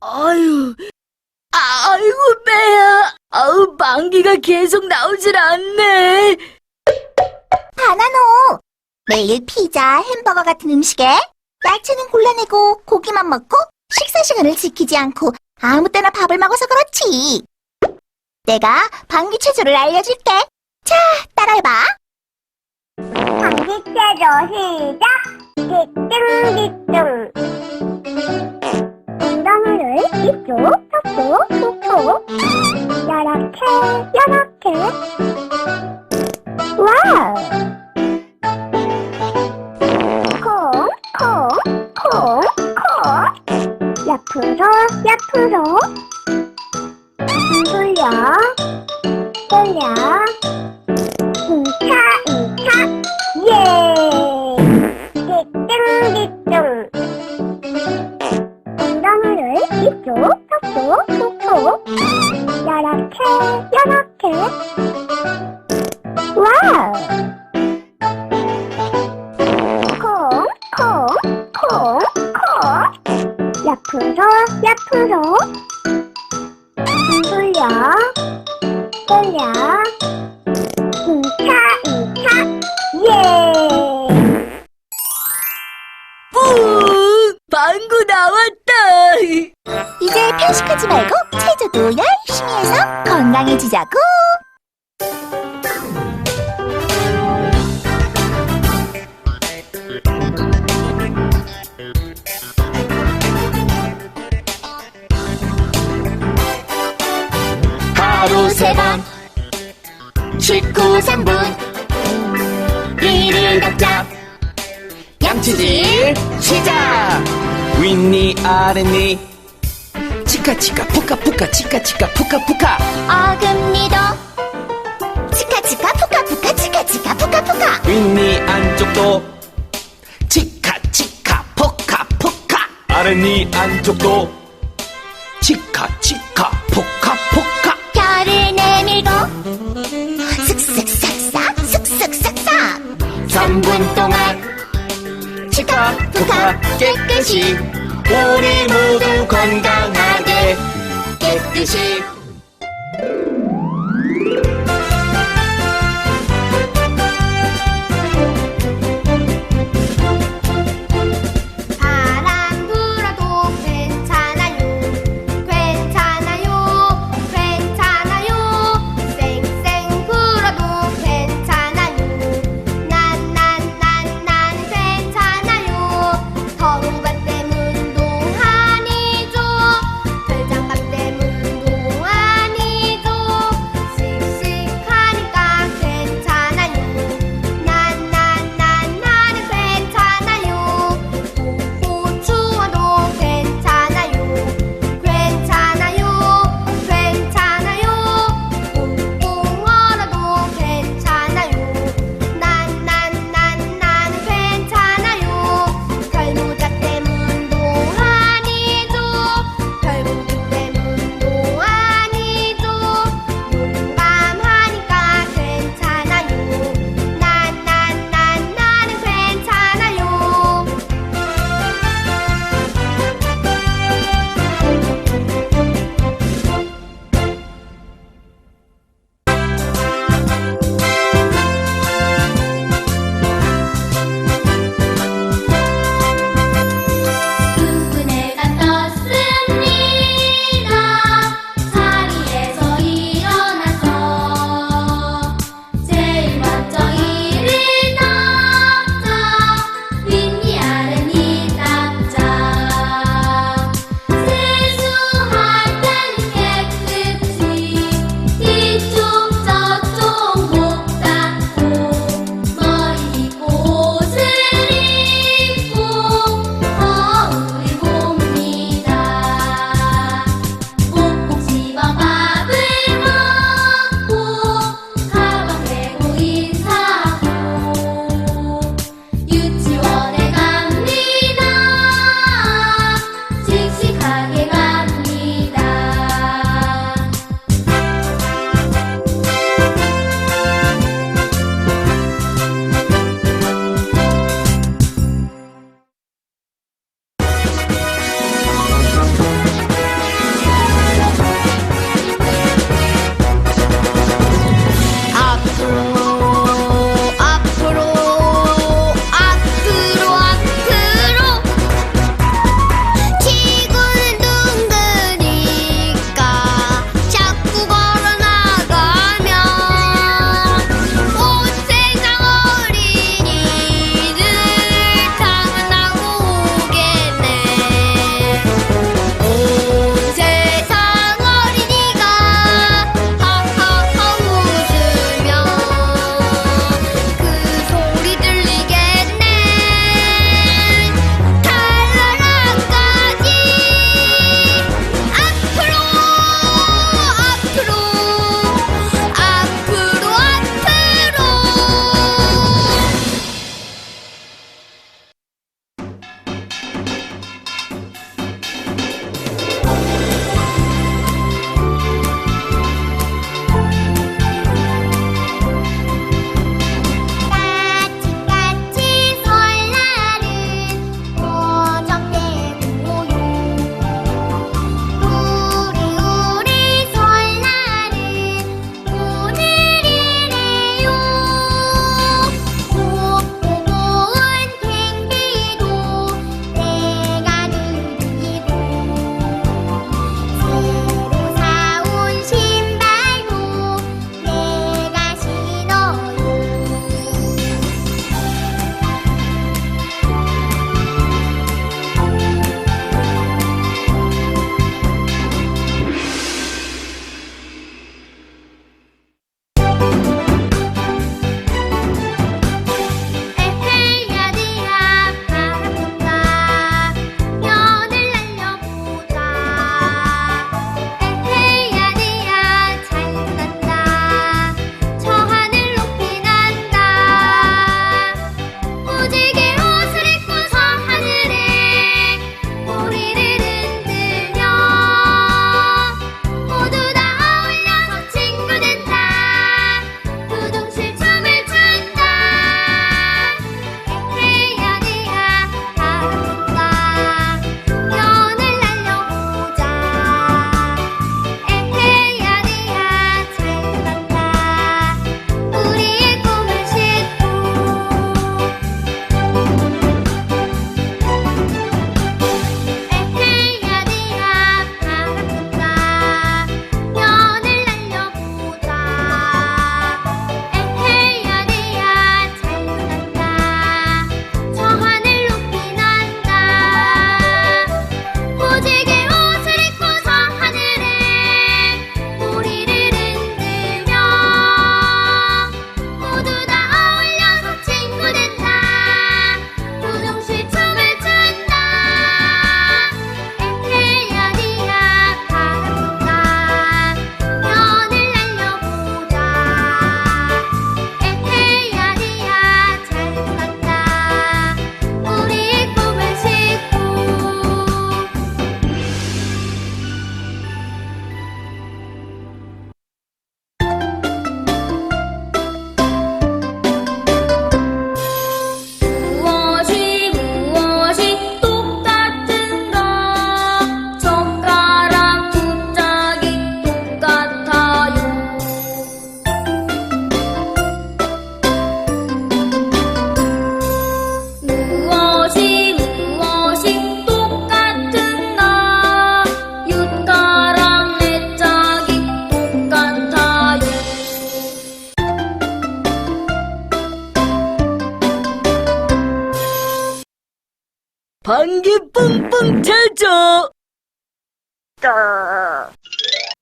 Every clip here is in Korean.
아유, 아, 아이고 배야. 아우 방귀가 계속 나오질 않네. 바나노! 매일 피자, 햄버거 같은 음식에 야채는 골라내고 고기만 먹고 식사 시간을 지키지 않고 아무 때나 밥을 먹어서 그렇지. 내가 방귀 체조를 알려줄게. 자, 따라해봐. 방귀 체조 시작! 띠뚱띠뚱 엉덩이를 이쪽, 저쪽, 톡톡 요렇게, 요렇게. 와우! 콩, 콩, 콩, 콩. 옆으로, 옆으로. 돌려, 돌려. 이차, 이차. 예! 편식하지 말고 체조도 열심히 해서 건강해지자고. 하루 세번. 식구 삼분. 이를 걷자. 양치질 시작. 윗니 아랫니 치카치카 푸카푸카 치카치카 푸카푸카. 어금니도. 치카치카 푸카푸카 치카치카 푸카푸카. 윗니 안쪽도. 치카치카 포카포카. 아랫니 안쪽도. 치카치카 포카포카. 혀를 내밀고. 슥슥삭삭 슥슥삭삭 3분 동안. 치카 푸카 깨끗이 우리 모두 건강하게 깨끗이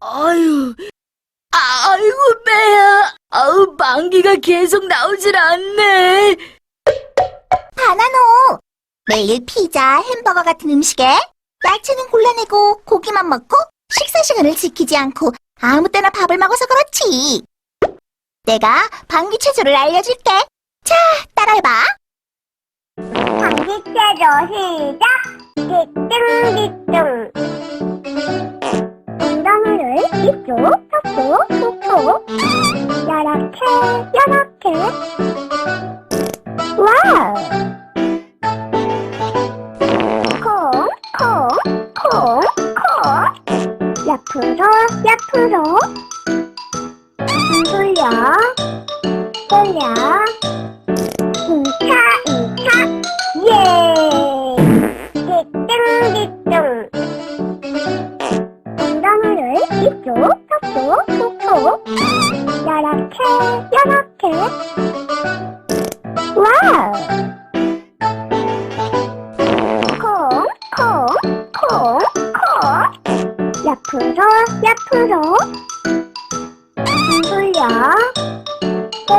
아유, 아, 아이고 배야. 아우 방귀가 계속 나오질 않네. 바나노! 매일 피자, 햄버거 같은 음식에 야채는 골라내고 고기만 먹고 식사 시간을 지키지 않고 아무 때나 밥을 먹어서 그렇지. 내가 방귀 체조를 알려줄게. 자, 따라해봐. 방귀 체조 시작! 띠뚱띠뚱 이쪽, 저쪽, 톡톡 요렇게, 요렇게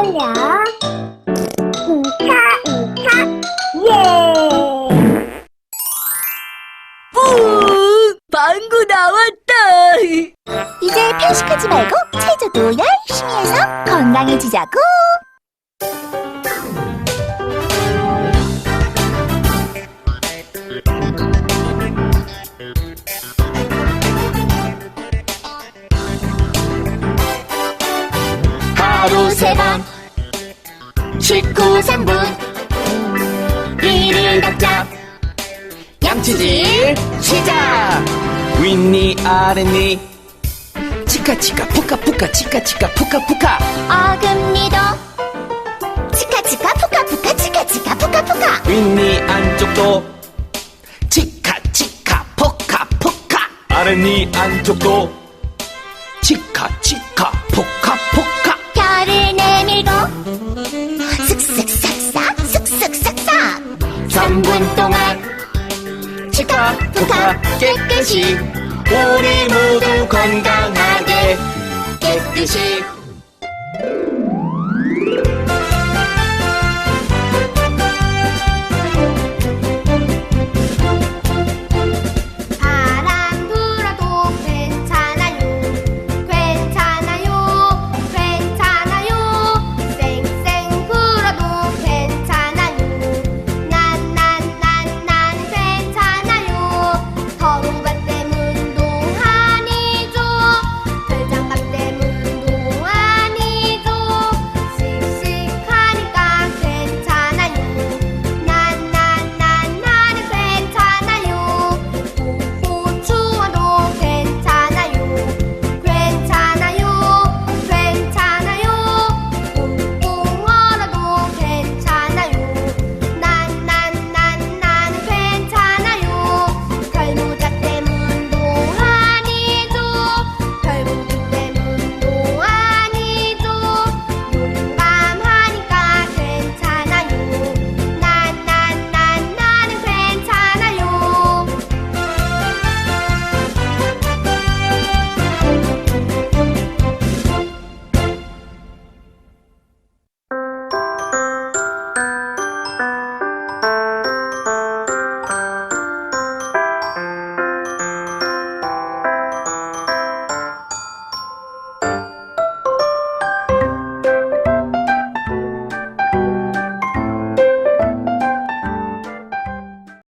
돌려. 이차, 이차, 예! 뿡! 방구 나왔다. 이제 편식하지 말고 체조도 열심히 해서 건강해지자고. 하루 세번 식구 삼분 이를 닦자 양치질 시작. 윗니 아랫니. 치카치카 푸카푸카 치카치카 푸카푸카. 어금니도. 치카치카 푸카푸카 치카치카 푸카푸카. 윗니 안쪽도. 치카치카 포카포카. 아랫니 안쪽도. 치카치카 포카포카. 혀를 내밀고 3분 동안. 치카푸카 깨끗이. 우리 모두 건강하게. 깨끗이